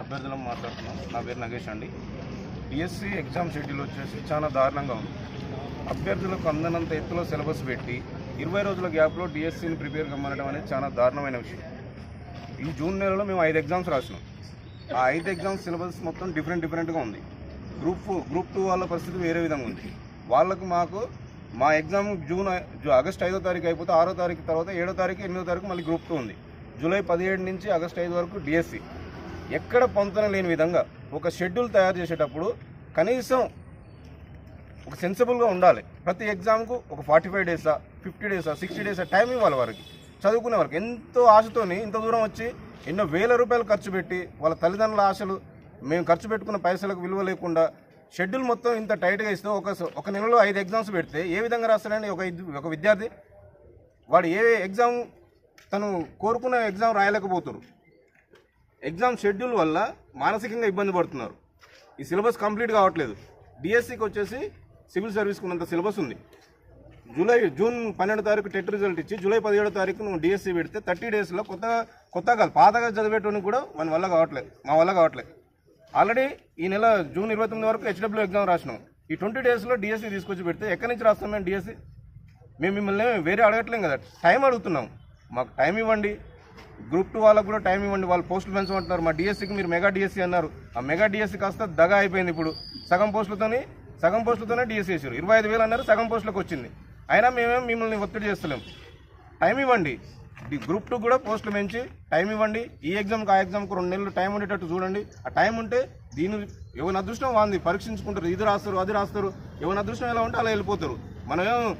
అభ్యర్థులం మాట్లాడుతున్నాం. నా పేరు నగేష్ అండి. డిఎస్సి ఎగ్జామ్ షెడ్యూల్ వచ్చేసి చాలా దారుణంగా ఉంది. అభ్యర్థులకు అందనంత ఎత్తులో సిలబస్ పెట్టి ఇరవై రోజుల గ్యాప్లో డిఎస్సిని ప్రిపేర్ కమ్మనడం అనేది చాలా దారుణమైన విషయం. ఈ జూన్ నెలలో మేము ఐదు ఎగ్జామ్స్ రాసినాం. ఆ ఐదు ఎగ్జామ్స్ సిలబస్ మొత్తం డిఫరెంట్ డిఫరెంట్గా ఉంది. గ్రూప్ గ్రూప్ టూ వాళ్ళ పరిస్థితి వేరే విధంగా ఉంది. వాళ్ళకు మాకు మా ఎగ్జామ్ జూన్ ఆగస్ట్ ఐదో తారీఖు అయిపోతే ఆరో తారీఖు తర్వాత ఏడో తారీఖు ఎనిమిదో తారీఖు మళ్ళీ గ్రూప్ టూ ఉంది. జూలై పదిహేడు నుంచి ఆగస్ట్ ఐదు వరకు డిఎస్సి ఎక్కడ పొంతన లేని విధంగా ఒక షెడ్యూల్ తయారు చేసేటప్పుడు కనీసం ఒక సెన్సిబుల్గా ఉండాలి. ప్రతి ఎగ్జామ్కు ఒక ఫార్టీ ఫైవ్ డేసా ఫిఫ్టీ డేసా సిక్స్టీ డేసా టైం ఇవ్వాలి వారికి. చదువుకునే వారికి ఎంతో ఆశతోని ఇంత దూరం వచ్చి ఎన్నో వేల రూపాయలు ఖర్చు పెట్టి వాళ్ళ తల్లిదండ్రుల ఆశలు మేము ఖర్చు పెట్టుకున్న పైసలకు విలువ లేకుండా షెడ్యూల్ మొత్తం ఇంత టైట్గా ఇస్తే ఒక ఒక నెలలో ఐదు ఎగ్జామ్స్ పెడితే ఏ విధంగా రాస్తాడని ఒక ఒక విద్యార్థి? వాడు ఏ ఎగ్జామ్ తను కోరుకున్న ఎగ్జామ్ రాయలేకపోతున్నారు ఎగ్జామ్ షెడ్యూల్ వల్ల మానసికంగా ఇబ్బంది పడుతున్నారు. ఈ సిలబస్ కంప్లీట్ కావట్లేదు. డిఎస్సికి వచ్చేసి సివిల్ సర్వీస్కి ఉన్నంత సిలబస్ ఉంది. జూలై జూన్ పన్నెండు తారీఖు టెట్ రిజల్ట్ ఇచ్చి జూలై పదిహేడో తారీఖు నువ్వు డిఎస్సి పెడితే థర్టీ డేస్లో కొత్తగా కొత్తగా కాదు పాతగా చదివేటోనికి కూడా మన వల్ల కావట్లేదు మా వల్ల కావట్లేదు. ఆల్రెడీ ఈ నెల జూన్ ఇరవై తొమ్మిది వరకు హెచ్డబ్ల్యూ ఎగ్జామ్ రాసినాం. ఈ ట్వంటీ డేస్లో డిఎస్సి తీసుకొచ్చి పెడితే ఎక్కడి నుంచి రాస్తాం మేము డిఎస్సి? మేము మిమ్మల్ని వేరే అడగట్లేం కదా టైం అడుగుతున్నాం. మాకు టైం ఇవ్వండి. గ్రూప్ టూ వాళ్ళకు కూడా టైం ఇవ్వండి. వాళ్ళు పోస్టులు పెంచమంటున్నారు. మా డిఎస్సికి మీరు మెగా డిఎస్సి అన్నారు. ఆ మెగా డిఎస్సి కాస్త దగా అయిపోయింది ఇప్పుడు. సగం పోస్టులతోని సగం పోస్టులతోనే డిఎస్సి వేసారు ఇరవై ఐదు వేలు అన్నారు సగం పోస్టులకు వచ్చింది. అయినా మేమేం మిమ్మల్ని ఒత్తిడి చేస్తలేం. టైం ఇవ్వండి. గ్రూప్ టూ కూడా పోస్టులు పెంచి టైం ఇవ్వండి. ఈ ఎగ్జామ్కి ఆ ఎగ్జామ్కి రెండు నెలలు టైం ఉండేటట్టు చూడండి. ఆ టైం ఉంటే దీని ఎవరి అదృష్టం వాంది. పరీక్షించుకుంటారు. ఇది రాస్తారు అది రాస్తారు. ఎవరి అదృష్టం ఎలా ఉంటే అలా వెళ్ళిపోతారు. మనమేం